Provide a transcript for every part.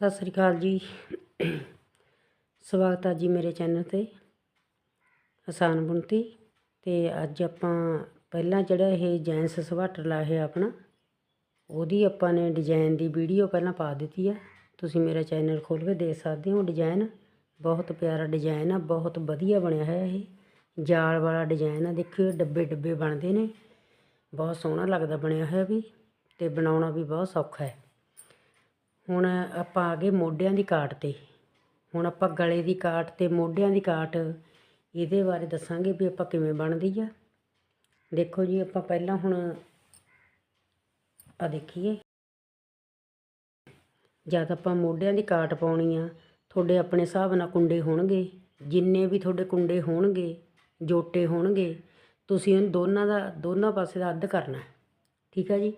ਸਤਿ ਸ੍ਰੀ ਅਕਾਲ ਜੀ। ਸਵਾਗਤ ਹੈ ਜੀ ਮੇਰੇ ਚੈਨਲ ਤੇ, ਆਸਾਨ ਬੁਣਤੀ। ਤੇ ਅੱਜ ਆਪਾਂ ਪਹਿਲਾਂ ਜਿਹੜਾ ਇਹ ਜੈਂਸ ਸਵਾਟਰ ਲਾਇਆ ਆਪਣਾ, ਉਹਦੀ ਆਪਾਂ ਨੇ ਡਿਜ਼ਾਈਨ ਦੀ ਵੀਡੀਓ ਪਹਿਲਾਂ ਪਾ ਦਿੱਤੀ ਆ। ਤੁਸੀਂ ਮੇਰਾ ਚੈਨਲ ਖੋਲ੍ਹ ਕੇ ਦੇਖ ਸਕਦੇ ਹੋ ਡਿਜ਼ਾਈਨ ਬਹੁਤ ਪਿਆਰਾ ਡਿਜ਼ਾਈਨ ਆ, ਬਹੁਤ ਵਧੀਆ ਬਣਿਆ ਹੋਇਆ ਇਹ। ਜਾਲ ਵਾਲਾ ਡਿਜ਼ਾਈਨ ਆ, ਦੇਖਿਓ ਡੱਬੇ ਡੱਬੇ ਬਣਦੇ ਨੇ। ਬਹੁਤ ਸੋਹਣਾ ਲੱਗਦਾ ਬਣਿਆ ਹੋਇਆ ਵੀ, ਤੇ ਬਣਾਉਣਾ ਵੀ ਬਹੁਤ ਸੌਖਾ ਹੈ। ਹੁਣ ਆਪਾਂ ਆ ਗਏ ਮੋਢਿਆਂ ਦੀ ਕਾਟ ਤੇ। ਹੁਣ ਆਪਾਂ ਗਲੇ ਦੀ ਕਾਟ ਤੇ, ਮੋਢਿਆਂ ਦੀ ਕਾਟ। ਇਹਦੇ ਬਾਰੇ ਦੱਸਾਂਗੇ ਵੀ ਆਪਾਂ ਕਿਵੇਂ ਬਣਦੀ ਆ। ਦੇਖੋ ਜੀ, ਆਪਾਂ ਪਹਿਲਾਂ ਹੁਣ ਆ ਦੇਖੀਏ। ਜਦ ਆਪਾਂ ਮੋਢਿਆਂ ਦੀ ਕਾਟ ਪਾਉਣੀ ਆ, ਤੁਹਾਡੇ ਆਪਣੇ ਹਿਸਾਬ ਨਾਲ ਕੁੰਡੇ ਹੋਣਗੇ। ਜਿੰਨੇ ਵੀ ਤੁਹਾਡੇ ਕੁੰਡੇ ਹੋਣਗੇ, ਜੋਟੇ ਹੋਣਗੇ, ਤੁਸੀਂ ਉਹਨੂੰ ਦੋਨਾਂ ਦਾ, ਦੋਨਾਂ ਪਾਸੇ ਦਾ ਅੱਧ ਕਰਨਾ। ਠੀਕ ਆ ਜੀ?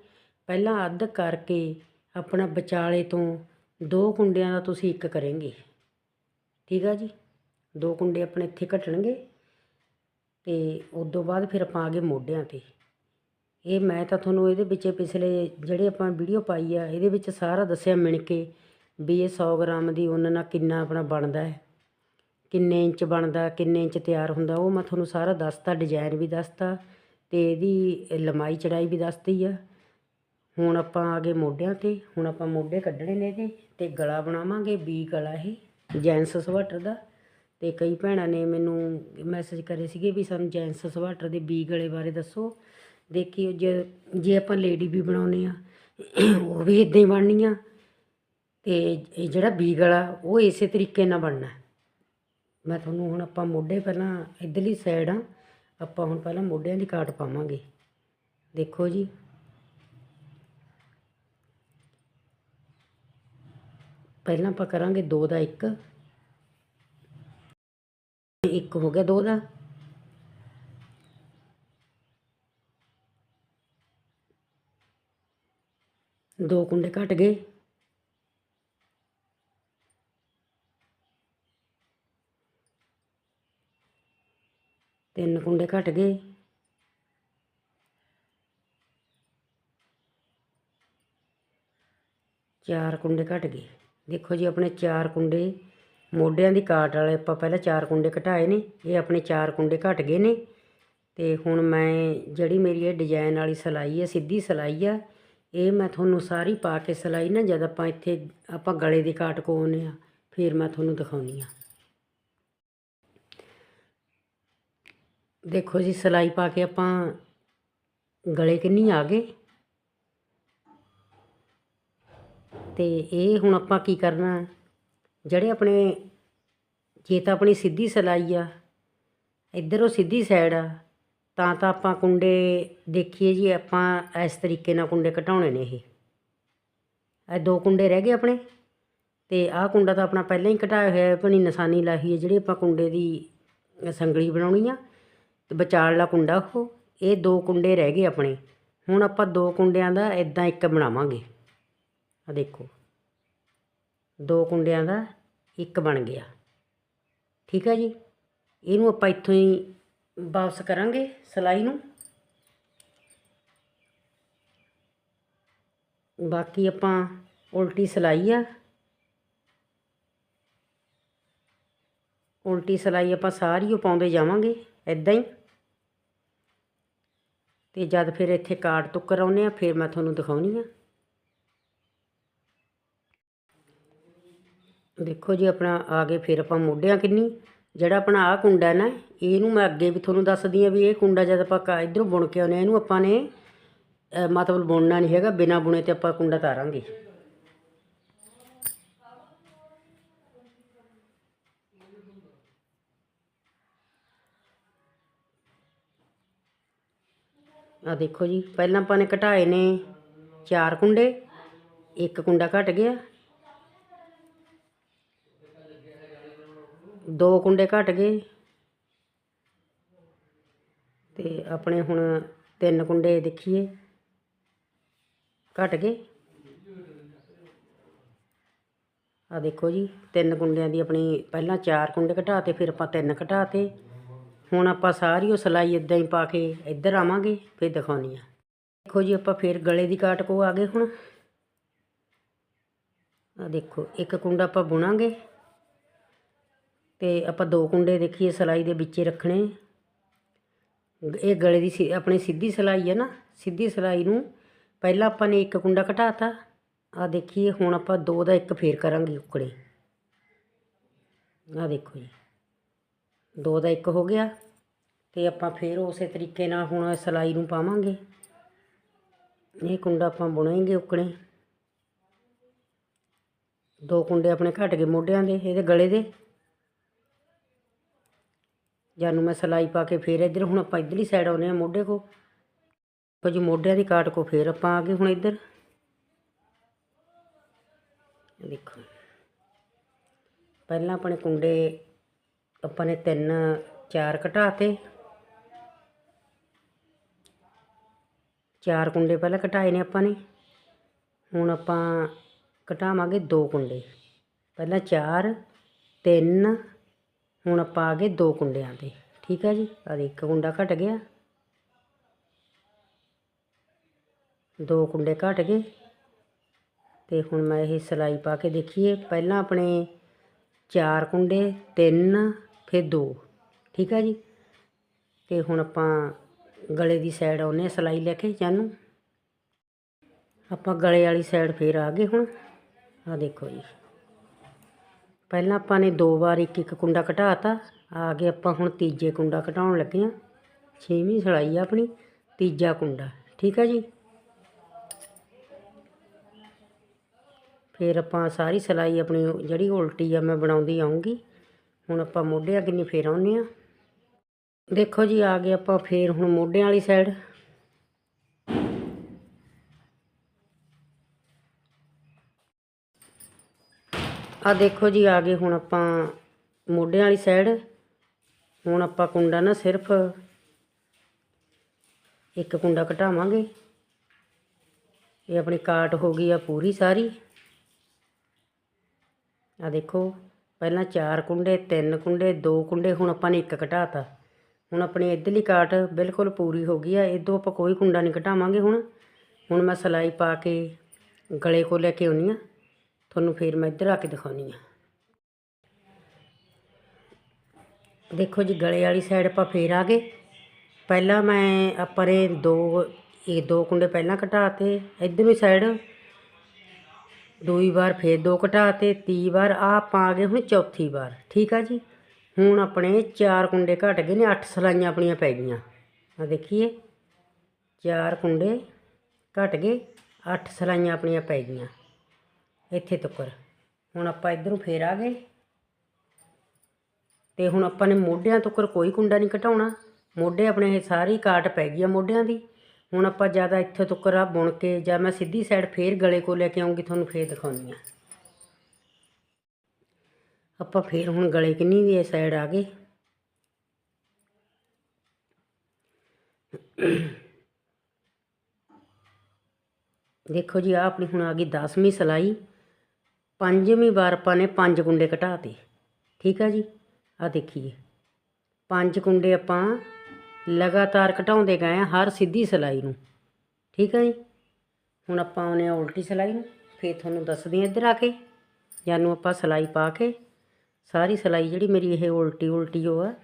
ਪਹਿਲਾਂ ਅੱਧ ਕਰਕੇ ਆਪਣਾ ਵਿਚਾਲੇ ਤੋਂ ਦੋ ਕੁੰਡਿਆਂ ਦਾ ਤੁਸੀਂ ਇੱਕ ਕਰੇਂਗੇ। ਠੀਕ ਆ ਜੀ? ਦੋ ਕੁੰਡੇ ਆਪਣੇ ਇੱਥੇ ਘਟਣਗੇ ਅਤੇ ਉਸ ਤੋਂ ਬਾਅਦ ਫਿਰ ਆਪਾਂ ਆ ਗਏ ਮੋਢਿਆਂ ਤੇ। ਇਹ ਮੈਂ ਤਾਂ ਤੁਹਾਨੂੰ ਇਹਦੇ ਵਿੱਚ ਪਿਛਲੇ ਜਿਹੜੇ ਆਪਾਂ ਵੀਡੀਓ ਪਾਈ ਆ, ਇਹਦੇ ਵਿੱਚ ਸਾਰਾ ਦੱਸਿਆ ਮਿਣ ਕੇ ਵੀ ਇਹ 100 ਗ੍ਰਾਮ ਦੀ ਉਹਨਾਂ ਨਾਲ ਕਿੰਨਾ ਆਪਣਾ ਬਣਦਾ ਹੈ। ਕਿੰਨੇ ਇੰਚ ਬਣਦਾ, ਕਿੰਨੇ ਇੰਚ ਤਿਆਰ ਹੁੰਦਾ, ਉਹ ਮੈਂ ਤੁਹਾਨੂੰ ਸਾਰਾ ਦੱਸਤਾ ਡਿਜ਼ਾਈਨ ਵੀ ਦੱਸਤਾ ਅਤੇ ਇਹਦੀ ਲੰਮਾਈ ਚੜਾਈ ਵੀ ਦੱਸਤੀ ਆ। ਹੁਣ ਆਪਾਂ ਆ ਗਏ ਮੋਢਿਆਂ ਤੇ, ਹੁਣ ਆਪਾਂ ਮੋਢੇ ਕੱਢਣੇ ਨੇ ਇਹਦੇ ਤੇ ਗਲਾ ਬਣਾਵਾਂਗੇ ਵੀ ਗਲਾ ਇਹ ਜੈਂਸ ਸਵਾਟਰ ਦਾ। ਤੇ ਕਈ ਭੈਣਾਂ ਨੇ ਮੈਨੂੰ ਮੈਸੇਜ ਕਰੇ ਸੀਗੇ ਵੀ ਸਾਨੂੰ ਜੈਂਸ ਸਵਾਟਰ ਦੇ ਵੀ ਗਲੇ ਬਾਰੇ ਦੱਸੋ। ਦੇਖੀ ਜੇ ਜੇ ਆਪਾਂ ਲੇਡੀ ਵੀ ਬਣਾਉਨੇ ਆ ਉਹ ਵੀ ਇਦਾਂ ਹੀ ਬਣਨੀ ਆ ਤੇ ਇਹ ਜਿਹੜਾ ਵੀ ਗਲਾ, ਉਹ ਇਸੇ ਤਰੀਕੇ ਨਾਲ ਬਣਨਾ। ਮੈਂ ਤੁਹਾਨੂੰ ਹੁਣ ਆਪਾਂ ਮੋਢੇ ਪਹਿਲਾਂ ਇਧਰਲੀ ਸਾਈਡ ਆ ਆਪਾਂ ਹੁਣ ਪਹਿਲਾਂ ਮੋਢਿਆਂ ਦੀ ਕਾਟ ਪਾਵਾਂਗੇ। ਦੇਖੋ ਜੀ। ਪਹਿਲਾਂ ਆਪਾਂ ਕਰਾਂਗੇ 2 ਦਾ 1 ਇੱਕ ਹੋ ਗਿਆ 2 ਦਾ। ਦੋ ਕੁੰਡੇ ਘਟ ਗਏ। ਤਿੰਨ ਕੁੰਡੇ ਘਟ ਗਏ। ਚਾਰ ਕੁੰਡੇ ਘਟ ਗਏ। ਦੇਖੋ ਜੀ, ਆਪਣੇ ਚਾਰ ਕੁੰਡੇ ਮੋਢਿਆਂ ਦੀ ਕਾਟ ਵਾਲੇ ਆਪਾਂ ਪਹਿਲਾਂ ਚਾਰ ਕੁੰਡੇ ਘਟਾਏ ਨੇ, ਇਹ ਆਪਣੇ ਚਾਰ ਕੁੰਡੇ ਘਟ ਗਏ ਨੇ। ਤੇ ਹੁਣ ਮੈਂ ਜਿਹੜੀ ਮੇਰੀ ਇਹ ਡਿਜ਼ਾਈਨ ਵਾਲੀ ਸਿਲਾਈ ਹੈ ਸਿੱਧੀ ਸਿਲਾਈ ਆ, ਇਹ ਮੈਂ ਤੁਹਾਨੂੰ ਸਾਰੀ ਪਾ ਕੇ ਸਿਲਾਈ ਨਾ, ਜਦ ਆਪਾਂ ਇੱਥੇ ਆਪਾਂ ਗਲੇ ਦੀ ਕਾਟ ਕੋਨੇ ਆ, ਫਿਰ ਮੈਂ ਤੁਹਾਨੂੰ ਦਿਖਾਉਣੀ ਆ। ਦੇਖੋ ਜੀ, ਸਿਲਾਈ ਪਾ ਕੇ ਆਪਾਂ ਗਲੇ ਕਿੰਨੀ ਆ ਗਏ। ਅਤੇ ਇਹ ਹੁਣ ਆਪਾਂ ਕੀ ਕਰਨਾ? ਜਿਹੜੇ ਆਪਣੇ, ਜੇ ਤਾਂ ਆਪਣੀ ਸਿੱਧੀ ਸਿਲਾਈ ਆ, ਇੱਧਰੋਂ ਸਿੱਧੀ ਸਾਈਡ ਆ, ਤਾਂ ਤਾਂ ਆਪਾਂ ਕੁੰਡੇ ਦੇਖੀਏ ਜੀ, ਆਪਾਂ ਇਸ ਤਰੀਕੇ ਨਾਲ ਕੁੰਡੇ ਘਟਾਉਣੇ ਨੇ ਇਹ। ਇਹ ਦੋ ਕੁੰਡੇ ਰਹਿ ਗਏ ਆਪਣੇ, ਤੇ ਆਹ ਕੁੰਡਾ ਤਾਂ ਆਪਣਾ ਪਹਿਲਾਂ ਹੀ ਘਟਾਇਆ ਹੋਇਆ ਆਪਣੀ ਨਿਸ਼ਾਨੀ ਲਾਹੀ ਹੈ ਜਿਹੜੀ ਆਪਾਂ ਕੁੰਡੇ ਦੀ ਸੰਗਲੀ ਬਣਾਉਣੀ ਆ, ਤੇ ਵਿਚਾਲਲਾ ਕੁੰਡਾ ਉਹ, ਇਹ ਦੋ ਕੁੰਡੇ ਰਹਿ ਗਏ ਆਪਣੇ। ਹੁਣ ਆਪਾਂ ਦੋ ਕੁੰਡਿਆਂ ਦਾ ਇਦਾਂ ਇੱਕ ਬਣਾਵਾਂਗੇ। ਆ ਦੇਖੋ। ਦੋ ਕੁੰਡਿਆਂ ਦਾ ਇੱਕ ਬਣ ਗਿਆ। ਠੀਕ ਹੈ ਜੀ? ਇਹਨੂੰ ਆਪਾਂ ਇੱਥੋਂ ਹੀ ਵਾਪਸ ਕਰਾਂਗੇ ਸਿਲਾਈ ਨੂੰ। ਬਾਕੀ ਆਪਾਂ ਉਲਟੀ ਸਿਲਾਈ ਆ। ਉਲਟੀ ਸਿਲਾਈ ਆਪਾਂ ਸਾਰੀ ਉਹ ਪਾਉਂਦੇ ਜਾਵਾਂਗੇ ਇਦਾਂ ਹੀ। ਤੇ ਜਦ ਫਿਰ ਇੱਥੇ ਕਾਟ ਤੁੱਕਰ ਆਉਨੇ ਆ, ਫਿਰ ਮੈਂ ਤੁਹਾਨੂੰ ਦਿਖਾਉਣੀ ਆ। ਦੇਖੋ ਜੀ, ਆਪਣਾ ਆ ਗਏ ਫਿਰ ਆਪਾਂ ਮੋਢਿਆਂ ਕਿੰਨੀ। ਜਿਹੜਾ ਆਪਣਾ ਆ ਕੁੰਡਾ ਨਾ, ਇਹਨੂੰ ਮੈਂ ਅੱਗੇ ਵੀ ਤੁਹਾਨੂੰ ਦੱਸਦੀ ਆ ਵੀ ਇਹ ਕੁੰਡਾ ਜਦ ਆਪਾਂ ਇਧਰੋਂ ਬੁਣ ਕੇ ਆਉਨੇ ਇਹਨੂੰ ਆਪਾਂ ਨੇ ਮਤਲਬ ਬੁਣਨਾ ਨਹੀਂ ਹੈਗਾ, ਬਿਨਾ ਬੁਣੇ ਤੇ ਆਪਾਂ ਕੁੰਡਾ ਤਾਰਾਂਗੇ। ਆ ਦੇਖੋ ਜੀ, ਪਹਿਲਾਂ ਆਪਾਂ ਨੇ ਘਟਾਏ ਨੇ ਚਾਰ ਕੁੰਡੇ, ਇੱਕ ਕੁੰਡਾ ਘਟ ਗਿਆ। ਦੋ ਕੁੰਡੇ ਘਟ ਗਏ। ਤੇ ਆਪਣੇ ਹੁਣ ਤਿੰਨ ਕੁੰਡੇ ਦੇਖੀਏ। ਘਟ ਗਏ। ਆ ਦੇਖੋ ਜੀ, ਤਿੰਨ ਕੁੰਡਿਆਂ ਦੀ ਆਪਣੀ ਪਹਿਲਾਂ ਚਾਰ ਕੁੰਡੇ ਘਟਾਤੇ, ਫਿਰ ਆਪਾਂ ਤਿੰਨ ਘਟਾਤੇ। ਹੁਣ ਆਪਾਂ ਸਾਰੀ ਉਹ ਸਿਲਾਈ ਇਦਾਂ ਹੀ ਪਾ ਕੇ ਇੱਧਰ ਆਵਾਂਗੇ, ਫਿਰ ਦਿਖਾਉਣੀ ਆ ਦੇਖੋ ਜੀ, ਆਪਾਂ ਫਿਰ ਗਲੇ ਦੀ ਕਾਟ ਕੋ ਆ ਗਏ ਹੁਣ। ਆ ਦੇਖੋ, ਇੱਕ ਕੁੰਡਾ ਆਪਾਂ ਬੁਣਾਂਗੇ। ਅਤੇ ਆਪਾਂ ਦੋ ਕੁੰਡੇ ਦੇਖੀਏ ਸਿਲਾਈ ਦੇ ਵਿੱਚੇ ਰੱਖਣੇ। ਇਹ ਗਲੇ ਦੀ ਸਿ- ਆਪਣੀ ਸਿੱਧੀ ਸਿਲਾਈ ਹੈ ਨਾ, ਸਿੱਧੀ ਸਿਲਾਈ ਨੂੰ ਪਹਿਲਾਂ ਆਪਾਂ ਨੇ ਇੱਕ ਕੁੰਡਾ ਘਟਾਤਾ। ਆ ਦੇਖੀਏ, ਹੁਣ ਆਪਾਂ ਦੋ ਦਾ ਇੱਕ ਫੇਰ ਕਰਾਂਗੇ ਉਕੜੇ। ਆ ਦੇਖੋ ਜੀ, ਦੋ ਦਾ ਇੱਕ ਹੋ ਗਿਆ ਤੇ ਆਪਾਂ ਫੇਰ ਉਸੇ ਤਰੀਕੇ ਨਾਲ ਹੁਣ ਸਿਲਾਈ ਨੂੰ ਪਾਵਾਂਗੇ। ਇਹ ਕੁੰਡਾ ਆਪਾਂ ਬੁਣਾਂਗੇ ਉਕਣੇ ਦੋ ਕੁੰਡੇ ਆਪਣੇ ਘਟ ਗਏ ਮੋਢਿਆਂ ਦੇ, ਇਹਦੇ ਗਲੇ ਦੇ। ਜਾਨੂੰ ਮੈਂ ਸਿਲਾਈ ਪਾ ਕੇ ਫੇਰ ਇੱਧਰ, ਹੁਣ ਆਪਾਂ ਇੱਧਰਲੀ ਸਾਈਡ ਆਉਨੇ ਆ ਮੋਢੇ ਕੋ ਕੁਝ ਮੋਢਿਆਂ ਦੀ ਕਾਟ ਕੋ ਫੇਰ ਆਪਾਂ ਆ ਗਏ ਹੁਣ ਇੱਧਰ। ਦੇਖੋ। ਪਹਿਲਾਂ ਆਪਣੇ ਕੁੰਡੇ ਆਪਾਂ ਨੇ ਤਿੰਨ, ਚਾਰ ਘਟਾਤੇ ਚਾਰ ਕੁੰਡੇ ਪਹਿਲਾਂ ਘਟਾਏ ਨੇ ਆਪਾਂ ਨੇ। ਹੁਣ ਆਪਾਂ ਘਟਾਵਾਂਗੇ ਦੋ ਕੁੰਡੇ। ਪਹਿਲਾਂ ਚਾਰ, ਤਿੰਨ ਹੁਣ ਆਪਾਂ ਆ ਗਏ ਦੋ ਕੁੰਡਿਆਂ ਤੇ, ਠੀਕ ਹੈ ਜੀ? ਆ ਇੱਕ ਕੁੰਡਾ ਘਟ ਗਿਆ। ਦੋ ਕੁੰਡੇ ਘਟ ਗਏ। ਤੇ ਹੁਣ ਮੈਂ ਇਹ ਸਿਲਾਈ ਪਾ ਕੇ ਦੇਖੀਏ। ਪਹਿਲਾਂ ਆਪਣੇ ਚਾਰ ਕੁੰਡੇ, ਤਿੰਨ, ਫਿਰ ਦੋ, ਠੀਕ ਹੈ ਜੀ? ਤੇ ਹੁਣ ਆਪਾਂ ਗਲੇ ਦੀ ਸਾਈਡ ਆਉਨੇ ਆ ਸਿਲਾਈ ਲੈ ਕੇ ਜਾਨੂੰ। ਆਪਾਂ ਗਲੇ ਵਾਲੀ ਸਾਈਡ ਫੇਰ ਆ ਗਏ ਹੁਣ। ਆ ਦੇਖੋ ਜੀ। ਪਹਿਲਾਂ ਆਪਾਂ ਨੇ ਦੋ ਵਾਰ ਇੱਕ ਇੱਕ ਕੁੰਡਾ ਘਟਾਤਾ, ਆ ਗਏ ਆਪਾਂ ਹੁਣ ਤੀਜੇ ਕੁੰਡਾ ਘਟਾਉਣ ਲੱਗੇ ਆ ਛੇਵੀਂ ਸਿਲਾਈ ਆ ਆਪਣੀ, ਤੀਜਾ ਕੁੰਡਾ, ਠੀਕ ਹੈ ਜੀ? ਫਿਰ ਆਪਾਂ ਸਾਰੀ ਸਿਲਾਈ ਆਪਣੀ ਜਿਹੜੀ ਉਲਟੀ ਆ ਮੈਂ ਬਣਾਉਂਦੀ ਆਉਂਗੀ, ਹੁਣ ਆਪਾਂ ਮੋਢਿਆਂ ਕਿੰਨੀ ਫੇਰ ਆਉਂਦੇ ਆ ਦੇਖੋ ਜੀ, ਆ ਗਏ ਆਪਾਂ ਫੇਰ ਹੁਣ ਮੋਢਿਆਂ ਵਾਲੀ ਸਾਈਡ ਆ ਦੇਖੋ ਜੀ, ਆ ਗਏ ਹੁਣ ਆਪਾਂ ਮੋਢਿਆਂ ਵਾਲੀ ਸਾਈਡ ਹੁਣ ਆਪਾਂ ਕੁੰਡਾ ਨਾ ਸਿਰਫ ਇੱਕ ਕੁੰਡਾ ਘਟਾਵਾਂਗੇ। ਇਹ ਆਪਣੀ ਕਾਟ ਹੋ ਗਈ ਆ ਪੂਰੀ ਸਾਰੀ। ਆ ਦੇਖੋ, ਪਹਿਲਾਂ ਚਾਰ ਕੁੰਡੇ, ਤਿੰਨ ਕੁੰਡੇ, ਦੋ ਕੁੰਡੇ, ਹੁਣ ਆਪਾਂ ਨੇ ਇੱਕ ਘਟਾਤਾ। ਹੁਣ ਆਪਣੀ ਇੱਧਰਲੀ ਕਾਟ ਬਿਲਕੁਲ ਪੂਰੀ ਹੋ ਗਈ ਆ। ਇਦੋਂ ਆਪਾਂ ਕੋਈ ਕੁੰਡਾ ਨਹੀਂ ਘਟਾਵਾਂਗੇ ਹੁਣ। ਹੁਣ ਮੈਂ ਸਿਲਾਈ ਪਾ ਕੇ ਗਲੇ ਕੋ ਲੈ ਕੇ ਆਉਣੀ ਆ। ਤੁਹਾਨੂੰ ਫੇਰ ਮੈਂ ਇੱਧਰ ਆ ਕੇ ਦਿਖਾਉਣੀ ਆ। ਦੇਖੋ ਜੀ, ਗਲੇ ਵਾਲੀ ਸਾਈਡ ਆਪਾਂ ਫੇਰ ਆ ਗਏ। ਪਹਿਲਾਂ ਮੈਂ ਆਪਾਂ ਨੇ ਦੋ, ਇਹ ਦੋ ਕੁੰਡੇ ਪਹਿਲਾਂ ਘਟਾਤੇ, ਇੱਧਰਲੀ ਸਾਈਡ ਦੂਈ ਵਾਰ ਫੇਰ ਦੋ ਘਟਾਤੇ ਤੀਜੀ ਵਾਰ ਆ ਆਪਾਂ ਆ ਗਏ ਹੁਣ ਚੌਥੀ ਵਾਰ, ਠੀਕ ਆ ਜੀ? ਹੁਣ ਆਪਣੇ ਚਾਰ ਕੁੰਡੇ ਘਟ ਗਏ ਨੇ, ਅੱਠ ਸਲਾਈਆਂ ਆਪਣੀਆਂ ਪੈ ਗਈਆਂ। ਆ ਦੇਖੀਏ, ਚਾਰ ਕੁੰਡੇ ਘਟ ਗਏ, ਅੱਠ ਸਲਾਈਆਂ ਆਪਣੀਆਂ ਪੈ ਗਈਆਂ। ਇੱਥੇ ਤੱਕ ਹੁਣ ਆਪਾਂ ਇਧਰੋਂ ਫੇਰ ਆ ਗਏ। ਤੇ ਹੁਣ ਆਪਾਂ ਨੇ ਮੋਢਿਆਂ ਤੱਕਰ ਕੋਈ ਕੁੰਡਾ ਨਹੀਂ ਘਟਾਉਣਾ। ਮੋਢੇ ਆਪਣੇ ਇਹ ਸਾਰੀ ਕਾਟ ਪੈ ਗਈ ਆ ਮੋਢਿਆਂ ਦੀ। ਹੁਣ ਆਪਾਂ ਜ਼ਿਆਦਾ ਇੱਥੇ ਤੱਕ ਆ ਬੁਣ ਕੇ ਜਾਂ ਮੈਂ ਸਿੱਧੀ ਸਾਈਡ ਫੇਰ ਗਲੇ ਕੋ ਲੈ ਕੇ ਆਉਂਗੀ ਤੁਹਾਨੂੰ ਫੇਰ ਦਿਖਾਉਂਦੀ ਆ ਆਪਾਂ ਫੇਰ ਹੁਣ ਗਲੇ ਕਿੰਨੀ ਵੀ ਇਹ ਸਾਈਡ ਆ ਗਏ। ਦੇਖੋ ਜੀ ਆ ਆਪਣੀ ਹੁਣ ਆ ਗਈ 10ਵੀਂ ਸਿਲਾਈ। ਪੰਜਵੀਂ ਵਾਰ ਆਪਾਂ ਨੇ ਪੰਜ ਕੁੰਡੇ ਘਟਾਤੇ। ਠੀਕ ਆ ਜੀ? ਆ ਦੇਖੀਏ। ਪੰਜ ਕੁੰਡੇ ਆਪਾਂ ਲਗਾਤਾਰ ਘਟਾਉਂਦੇ ਗਏ ਆ ਹਰ ਸਿੱਧੀ ਸਿਲਾਈ ਨੂੰ। ਠੀਕ ਆ ਜੀ? ਹੁਣ ਆਪਾਂ ਆਉਨੇ ਆ ਉਲਟੀ ਸਿਲਾਈ ਨੂੰ। ਫੇਰ ਤੁਹਾਨੂੰ ਦੱਸਦੀ ਆ ਇੱਧਰ ਆ ਕੇ। ਜਾਨੂੰ ਆਪਾਂ ਸਿਲਾਈ ਪਾ ਕੇ। ਸਾਰੀ ਸਿਲਾਈ ਜਿਹੜੀ ਮੇਰੀ ਇਹ ਉਲਟੀ ਉਲਟੀ ਉਹ ਆ।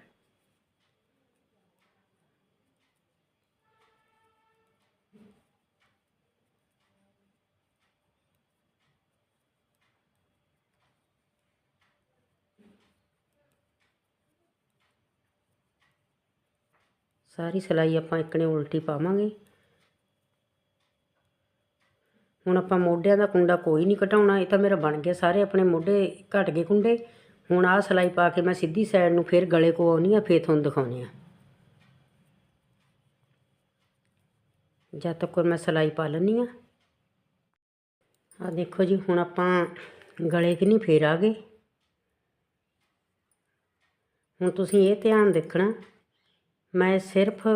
ਸਾਰੀ ਸਿਲਾਈ ਆਪਾਂ ਇੱਕਣੇ ਉਲਟੀ ਪਾਵਾਂਗੇ। ਹੁਣ ਆਪਾਂ ਮੋਢਿਆਂ ਦਾ ਕੁੰਡਾ ਕੋਈ ਨਹੀਂ ਘਟਾਉਣਾ ਇਹ ਤਾਂ ਮੇਰਾ ਬਣ ਗਿਆ ਸਾਰੇ ਆਪਣੇ ਮੋਢੇ ਘਟ ਗਏ ਕੁੰਡੇ। ਹੁਣ ਆਹ ਸਿਲਾਈ ਪਾ ਕੇ ਮੈਂ ਸਿੱਧੀ ਸਾਈਡ ਨੂੰ ਫਿਰ ਗਲੇ ਕੋ ਆਉਣੀ ਆ, ਫੇਰ ਤੁਹਾਨੂੰ ਦਿਖਾਉਣੀ ਆ। ਜਦ ਤੱਕ ਮੈਂ ਸਿਲਾਈ ਪਾ ਲੈਣੀ ਆ। ਆ ਦੇਖੋ ਜੀ, ਹੁਣ ਆਪਾਂ ਗਲੇ ਕਿ ਨਹੀਂ ਫੇਰ ਆ ਗਏ। ਹੁਣ ਤੁਸੀਂ ਇਹ ਧਿਆਨ ਦੇਖਣਾ ਮੈਂ ਸਿਰਫ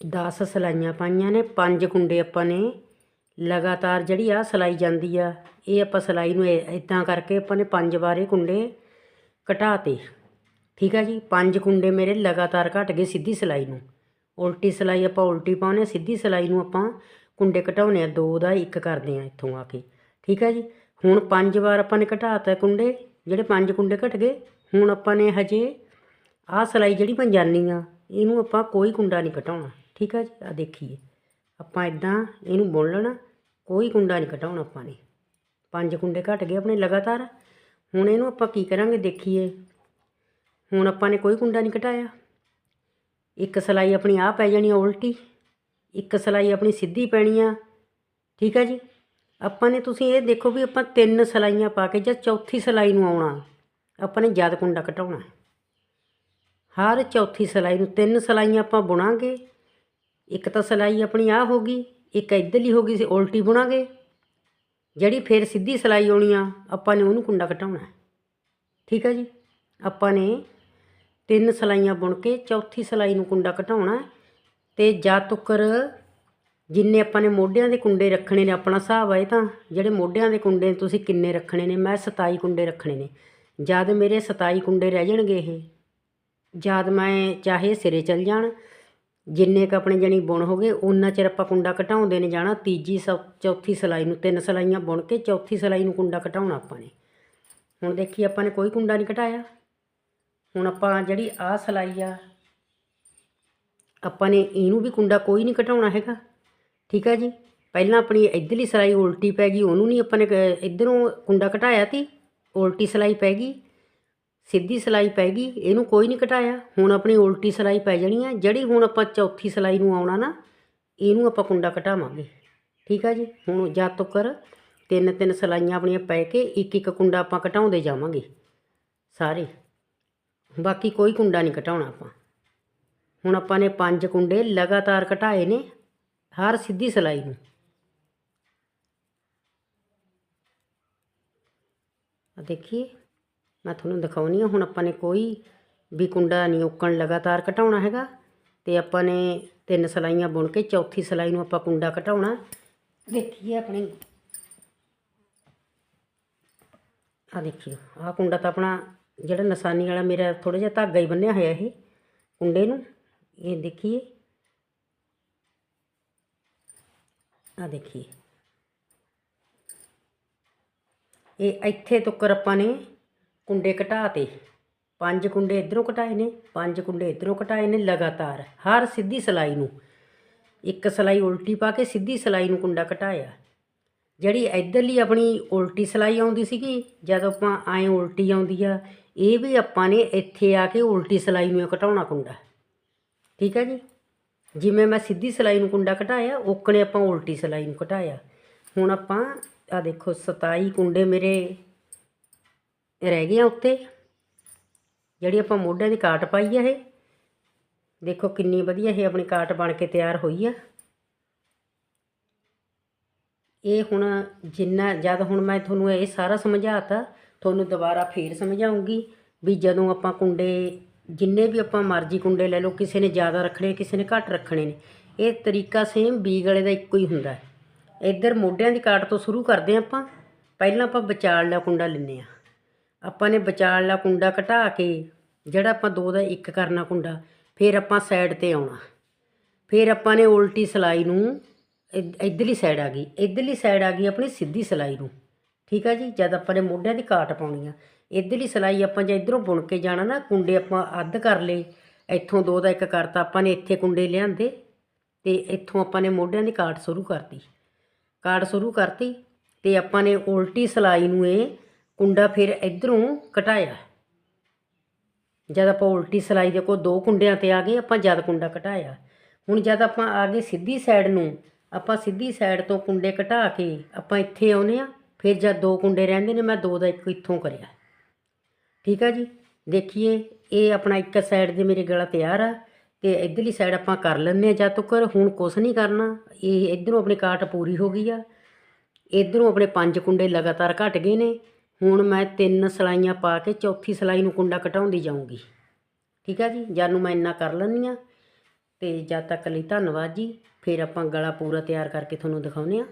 10 ਸਲਾਈਆਂ ਪਾਈਆਂ ਨੇ, ਪੰਜ ਕੁੰਡੇ ਆਪਾਂ ਨੇ। ਲਗਾਤਾਰ ਜਿਹੜੀ ਆ ਸਿਲਾਈ ਜਾਂਦੀ ਆ, ਇਹ ਆਪਾਂ ਸਿਲਾਈ ਨੂੰ ਇਦਾਂ ਕਰਕੇ ਆਪਾਂ ਨੇ ਪੰਜ ਵਾਰ ਇਹ ਕੁੰਡੇ ਘਟਾਤੇ। ਠੀਕ ਆ ਜੀ? ਪੰਜ ਕੁੰਡੇ ਮੇਰੇ ਲਗਾਤਾਰ ਘਟ ਗਏ ਸਿੱਧੀ ਸਿਲਾਈ ਨੂੰ। ਉਲਟੀ ਸਿਲਾਈ ਆਪਾਂ ਉਲਟੀ ਪਾਉਨੇ ਸਿੱਧੀ ਸਿਲਾਈ ਨੂੰ ਆਪਾਂ ਕੁੰਡੇ ਘਟਾਉਨੇ ਆ, ਦੋ ਦਾ ਇੱਕ ਕਰਦੇ ਆ ਇੱਥੋਂ ਆ ਕੇ। ਠੀਕ ਹੈ ਜੀ? ਹੁਣ ਪੰਜ ਵਾਰ ਆਪਾਂ ਨੇ ਘਟਾਤਾ ਕੁੰਡੇ, ਜਿਹੜੇ ਪੰਜ ਕੁੰਡੇ ਘਟ ਗਏ, ਹੁਣ ਆਪਾਂ ਨੇ ਹਜੇ ਆਹ ਸਿਲਾਈ ਜਿਹੜੀ ਮੈਂ ਜਾਨੀ ਆ, ਇਹਨੂੰ ਆਪਾਂ ਕੋਈ ਕੁੰਡਾ ਨਹੀਂ ਘਟਾਉਣਾ ਠੀਕ ਆ ਜੀ? ਆ ਦੇਖੀਏ। ਆਪਾਂ ਇਦਾਂ ਇਹਨੂੰ ਬੁਣ ਲੈਣਾ, ਕੋਈ ਕੁੰਡਾ ਨਹੀਂ ਘਟਾਉਣਾ ਆਪਾਂ ਨੇ। ਪੰਜ ਕੁੰਡੇ ਘਟ ਗਏ ਆਪਣੇ ਲਗਾਤਾਰ। ਹੁਣ ਇਹਨੂੰ ਆਪਾਂ ਕੀ ਕਰਾਂਗੇ ਦੇਖੀਏ। ਹੁਣ ਆਪਾਂ ਨੇ ਕੋਈ ਕੁੰਡਾ ਨਹੀਂ ਘਟਾਇਆ ਇੱਕ ਸਿਲਾਈ ਆਪਣੀ ਆ ਪੈ ਜਾਣੀ ਆ ਉਲਟੀ, ਇੱਕ ਸਿਲਾਈ ਆਪਣੀ ਸਿੱਧੀ ਪੈਣੀ ਆ, ਠੀਕ ਆ ਜੀ? ਆਪਾਂ ਨੇ ਤੁਸੀਂ ਇਹ ਦੇਖੋ ਵੀ ਆਪਾਂ ਤਿੰਨ ਸਿਲਾਈਆਂ ਪਾ ਕੇ ਜਾਂ ਚੌਥੀ ਸਿਲਾਈ ਨੂੰ ਆਉਣਾ। ਆਪਾਂ ਨੇ ਜਦ ਕੁੰਡਾ ਘਟਾਉਣਾ ਹਰ ਚੌਥੀ ਸਿਲਾਈ ਨੂੰ ਤਿੰਨ ਸਿਲਾਈਆਂ ਆਪਾਂ ਬੁਣਾਂਗੇ। ਇੱਕ ਤਾਂ ਸਿਲਾਈ ਆਪਣੀ ਆ ਹੋ ਗਈ, ਇੱਕ ਇੱਧਰਲੀ ਹੋ ਗਈ ਸੀ, ਉਲਟੀ ਬੁਣਾਂਗੇ। ਜਿਹੜੀ ਫਿਰ ਸਿੱਧੀ ਸਿਲਾਈ ਆਉਣੀ ਆ, ਆਪਾਂ ਨੇ ਉਹਨੂੰ ਕੁੰਡਾ ਘਟਾਉਣਾ ਠੀਕ ਹੈ ਜੀ? ਆਪਾਂ ਨੇ ਤਿੰਨ ਸਿਲਾਈਆਂ ਬੁਣ ਕੇ ਚੌਥੀ ਸਿਲਾਈ ਨੂੰ ਕੁੰਡਾ ਘਟਾਉਣਾ ਹੈ ਤੇ ਜਦ ਤੱਕਰ ਜਿੰਨੇ ਆਪਾਂ ਨੇ ਮੋਢਿਆਂ ਦੇ ਕੁੰਡੇ ਰੱਖਣੇ ਨੇ, ਆਪਣਾ ਹਿਸਾਬ ਆਏ ਤਾਂ, ਜਿਹੜੇ ਮੋਢਿਆਂ ਦੇ ਕੁੰਡੇ ਤੁਸੀਂ ਕਿੰਨੇ ਰੱਖਣੇ ਨੇ? ਮੈਂ 27 ਕੁੰਡੇ ਰੱਖਣੇ ਨੇ। ਜਦ ਮੇਰੇ 27 ਕੁੰਡੇ ਰਹਿ ਜਾਣਗੇ ਇਹ ਜਦ ਮੈਂ ਚਾਹੇ ਸਿਰੇ ਚੱਲ ਜਾਣ। ਜਿੰਨੇ ਕ ਆਪਣੇ ਜਣੀ ਬੁਣ ਹੋ ਗਏ ਉਹਨਾਂ ਚਿਰ ਆਪਾਂ ਕੁੰਡਾ ਘਟਾਉਂਦੇ ਨੇ ਜਾਣਾ। ਤੀਜੀ ਸ ਚੌਥੀ ਸਿਲਾਈ ਨੂੰ ਤਿੰਨ ਸਿਲਾਈਆਂ ਬੁਣ ਕੇ ਚੌਥੀ ਸਿਲਾਈ ਨੂੰ ਕੁੰਡਾ ਘਟਾਉਣਾ ਆਪਾਂ ਨੇ। ਹੁਣ ਦੇਖੀ ਆਪਾਂ ਨੇ ਕੋਈ ਕੁੰਡਾ ਨਹੀਂ ਘਟਾਇਆ ਹੁਣ ਆਪਾਂ ਜਿਹੜੀ ਆਹ ਸਿਲਾਈ ਆ, ਆਪਾਂ ਨੇ ਇਹਨੂੰ ਵੀ ਕੁੰਡਾ ਕੋਈ ਨਹੀਂ ਘਟਾਉਣਾ ਹੈਗਾ। ਠੀਕ ਹੈ ਜੀ? ਪਹਿਲਾਂ ਆਪਣੀ ਇੱਧਰਲੀ ਸਿਲਾਈ ਉਲਟੀ ਪੈ ਗਈ, ਉਹਨੂੰ ਨਹੀਂ ਆਪਾਂ ਨੇ ਕ- ਇੱਧਰੋਂ ਕੁੰਡਾ ਘਟਾਇਆ ਤੀ, ਉਲਟੀ ਸਿਲਾਈ ਪੈ ਗਈ। ਸਿੱਧੀ ਸਿਲਾਈ ਪੈ ਗਈ, ਇਹਨੂੰ ਕੋਈ ਨਹੀਂ ਘਟਾਇਆ। ਹੁਣ ਆਪਣੀ ਉਲਟੀ ਸਿਲਾਈ ਪੈ ਜਾਣੀ ਹੈ ਜਿਹੜੀ ਹੁਣ ਆਪਾਂ ਚੌਥੀ ਸਿਲਾਈ ਨੂੰ ਆਉਣਾ ਨਾ, ਇਹਨੂੰ ਆਪਾਂ ਕੁੰਡਾ ਘਟਾਵਾਂਗੇ। ਠੀਕ ਆ ਜੀ? ਹੁਣ ਜਦ ਤੱਕ ਤਿੰਨ ਤਿੰਨ ਸਿਲਾਈਆਂ ਆਪਣੀਆਂ ਪੈ ਕੇ ਇੱਕ ਇੱਕ ਕੁੰਡਾ ਆਪਾਂ ਘਟਾਉਂਦੇ ਜਾਵਾਂਗੇ। ਸਾਰੇ। ਬਾਕੀ ਕੋਈ ਕੁੰਡਾ ਨਹੀਂ ਘਟਾਉਣਾ ਆਪਾਂ। ਹੁਣ ਆਪਾਂ ਨੇ ਪੰਜ ਕੁੰਡੇ ਲਗਾਤਾਰ ਘਟਾਏ ਨੇ, ਹਰ ਸਿੱਧੀ ਸਿਲਾਈ ਨੂੰ। ਦੇਖੀਏ। ਮੈਂ ਤੁਹਾਨੂੰ ਦਿਖਾਉਣੀ ਆ। ਹੁਣ ਆਪਾਂ ਨੇ ਕੋਈ ਵੀ ਕੁੰਡਾ ਨਹੀਂ ਉੱਕਣ ਲਗਾਤਾਰ ਘਟਾਉਣਾ ਹੈਗਾ ਤੇ ਆਪਾਂ ਨੇ ਤਿੰਨ ਸਲਾਈਆਂ ਬੁਣ ਕੇ ਚੌਥੀ ਸਲਾਈ ਨੂੰ ਆਪਾਂ ਕੁੰਡਾ ਘਟਾਉਣਾ। ਦੇਖੀਏ ਆਪਣੇ। ਆ ਦੇਖਿਓ ਆ ਕੁੰਡਾ ਤਾਂ ਆਪਣਾ ਜਿਹੜਾ ਨਿਸ਼ਾਨੀ ਵਾਲਾ ਮੇਰਾ ਥੋੜਾ ਜਿਹਾ ਧਾਗਾ ਹੀ ਬੰਨਿਆ ਹੋਇਆ ਇਹ ਕੁੰਡੇ ਨੂੰ। ਇਹ ਦੇਖੀਏ। ਆ ਦੇਖੀਏ। ਇਹ ਇੱਥੇ ਤੱਕਰ ਆਪਾਂ ਨੇ ਕੁੰਡੇ ਘਟਾ 'ਤੇ। ਪੰਜ ਕੁੰਡੇ ਇਧਰੋਂ ਘਟਾਏ ਨੇ, ਪੰਜ ਕੁੰਡੇ ਇਧਰੋਂ ਘਟਾਏ ਨੇ ਲਗਾਤਾਰ, ਹਰ ਸਿੱਧੀ ਸਲਾਈ ਨੂੰ। ਇੱਕ ਸਲਾਈ ਉਲਟੀ ਪਾ ਕੇ ਸਿੱਧੀ ਸਲਾਈ ਨੂੰ ਕੁੰਡਾ ਘਟਾਇਆ। ਜਿਹੜੀ ਇਧਰਲੀ ਆਪਣੀ ਉਲਟੀ ਸਲਾਈ ਆਉਂਦੀ ਸੀਗੀ, ਜਦੋਂ ਆਪਾਂ ਐਂ ਉਲਟੀ ਆਉਂਦੀ ਆ, ਇਹ ਵੀ ਆਪਾਂ ਨੇ ਇੱਥੇ ਆ ਕੇ ਉਲਟੀ ਸਲਾਈ ਨੂੰ ਘਟਾਉਣਾ ਕੁੰਡਾ। ਠੀਕ ਹੈ ਜੀ? ਜਿਵੇਂ ਮੈਂ ਸਿੱਧੀ ਸਲਾਈ ਨੂੰ ਕੁੰਡਾ ਘਟਾਇਆ, ਓਕਣੇ ਆਪਾਂ ਉਲਟੀ ਸਲਾਈ ਨੂੰ ਘਟਾਇਆ। ਹੁਣ ਆਪਾਂ ਆ ਦੇਖੋ 27 ਕੁੰਡੇ ਮੇਰੇ ਰਹਿ ਗਏ ਆ ਉੱਤੇ। ਜਿਹੜੀ ਆਪਾਂ ਮੋਢਿਆਂ ਦੀ ਕਾਟ ਪਾਈ ਆ ਇਹ। ਦੇਖੋ ਕਿੰਨੀ ਵਧੀਆ ਇਹ ਆਪਣੀ ਕਾਟ ਬਣ ਕੇ ਤਿਆਰ ਹੋਈ ਆ। ਇਹ ਹੁਣ ਜਿੰਨਾ, ਜਦ ਹੁਣ ਮੈਂ ਤੁਹਾਨੂੰ ਇਹ ਸਾਰਾ ਸਮਝਾਤਾ, ਤੁਹਾਨੂੰ ਦੁਬਾਰਾ ਫੇਰ ਸਮਝਾਉਂਗੀ ਵੀ ਜਦੋਂ ਆਪਾਂ ਕੁੰਡੇ, ਜਿੰਨੇ ਵੀ ਆਪਾਂ ਮਰਜ਼ੀ ਕੁੰਡੇ ਲੈ ਲਓ, ਕਿਸੇ ਨੇ ਜ਼ਿਆਦਾ ਰੱਖਣੇ ਕਿਸੇ ਨੇ ਘੱਟ ਰੱਖਣੇ ਨੇ। ਇਹ ਤਰੀਕਾ ਸੇਮ ਬੀ ਗਲੇ ਦਾ ਇੱਕੋ ਹੀ ਹੁੰਦਾ। ਹੈ ਇੱਧਰ ਮੋਢਿਆਂ ਦੀ ਕਾਟ ਤੋਂ ਸ਼ੁਰੂ ਕਰਦੇ ਹਾਂ ਆਪਾਂ। ਪਹਿਲਾਂ ਆਪਾਂ ਵਿਚਾਲਲਾ ਕੁੰਡਾ ਲੈਂਦੇ ਆ ਆਪਾਂ ਨੇ ਵਿਚਾਲਲਾ ਕੁੰਡਾ ਘਟਾ ਕੇ, ਜਿਹੜਾ ਆਪਾਂ ਦੋ ਦਾ ਇੱਕ ਕਰਨਾ ਕੁੰਡਾ, ਫਿਰ ਆਪਾਂ ਸਾਈਡ ਤੇ ਆਉਣਾ। ਫਿਰ ਆਪਾਂ ਨੇ ਉਲਟੀ ਸਲਾਈ ਨੂੰ ਇਧ- ਇੱਧਰਲੀ ਸਾਈਡ ਆ ਗਈ। ਇੱਧਰਲੀ ਸਾਈਡ ਆ ਗਈ ਆਪਣੀ ਸਿੱਧੀ ਸਲਾਈ ਨੂੰ। ਠੀਕ ਆ ਜੀ? ਜਦ ਆਪਾਂ ਨੇ ਮੋਢਿਆਂ ਦੀ ਕਾਟ ਪਾਉਣੀ ਆ। ਇੱਧਰਲੀ ਸਲਾਈ ਆਪਾਂ ਜੇ ਇੱਧਰੋਂ ਬੁਣ ਕੇ ਜਾਣਾ ਨਾ, ਕੁੰਡੇ ਆਪਾਂ ਅੱਧ ਕਰ ਲਏ। ਇੱਥੋਂ ਦੋ ਦਾ ਇੱਕ ਕਰਤਾ, ਆਪਾਂ ਨੇ ਇੱਥੇ ਕੁੰਡੇ ਲਿਆਂਦੇ ਤੇ ਇੱਥੋਂ ਆਪਾਂ ਨੇ ਮੋਢਿਆਂ ਦੀ ਕਾਟ ਸ਼ੁਰੂ ਕਰਤੀ। ਕਾਟ ਸ਼ੁਰੂ ਕਰਤੀ ਤੇ ਆਪਾਂ ਨੇ ਉਲਟੀ ਸਲਾਈ ਨੂੰ ਇਹ ਕੁੰਡਾ ਫਿਰ ਇਧਰੋਂ ਘਟਾਇਆ। ਜਦ ਆਪਾਂ ਉਲਟੀ ਸਲਾਈ ਦੇ ਕੋਲ ਦੋ ਕੁੰਡਿਆਂ ਤੇ ਆ ਗਏ, ਆਪਾਂ ਜਦ ਕੁੰਡਾ ਘਟਾਇਆ। ਹੁਣ ਜਦ ਆਪਾਂ ਆ ਗਏ ਸਿੱਧੀ ਸਾਈਡ ਨੂੰ, ਆਪਾਂ ਸਿੱਧੀ ਸਾਈਡ ਤੋਂ ਕੁੰਡੇ ਘਟਾ ਕੇ ਆਪਾਂ ਇੱਥੇ ਆਉਨੇ ਆ ਫਿਰ ਜਦ ਦੋ ਕੁੰਡੇ ਰਹਿੰਦੇ ਨੇ, ਮੈਂ ਦੋ ਦਾ ਇੱਕ ਇੱਥੋਂ ਕਰਿਆ। ਠੀਕ ਆ ਜੀ? ਦੇਖੀਏ, ਇਹ ਆਪਣਾ ਇੱਕ ਸਾਈਡ ਦੇ ਮੇਰੇ ਗਲਾ ਤਿਆਰ ਆ, ਤੇ ਇਧਰਲੀ ਸਾਈਡ ਆਪਾਂ ਕਰ ਲੈਂਦੇ ਆ ਜਦ ਤੱਕ। ਹੁਣ ਕੁਛ ਨਹੀਂ ਕਰਨਾ, ਇਹ ਇਧਰੋਂ ਆਪਣੀ ਕਾਟ ਪੂਰੀ ਹੋ ਗਈ ਆ। ਇਧਰੋਂ ਆਪਣੇ ਪੰਜ ਕੁੰਡੇ ਲਗਾਤਾਰ ਘਟ ਗਏ ਨੇ। ਹੁਣ ਮੈਂ ਤਿੰਨ ਸਲਾਈਆਂ ਪਾ ਕੇ ਚੌਥੀ ਸਲਾਈ ਨੂੰ ਕੁੰਡਾ ਘਟਾਉਂਦੀ ਜਾਊਂਗੀ। ਠੀਕ ਆ ਜੀ? ਜਦ ਨੂੰ ਮੈਂ ਇੰਨਾ ਕਰ ਲੈਂਦੀ ਆ ਤੇ ਜਦ ਤੱਕ ਲਈ ਧੰਨਵਾਦ ਜੀ। ਫਿਰ ਆਪਾਂ ਗਲਾ ਪੂਰਾ ਤਿਆਰ ਕਰਕੇ ਤੁਹਾਨੂੰ ਦਿਖਾਉਂਦੇ ਆ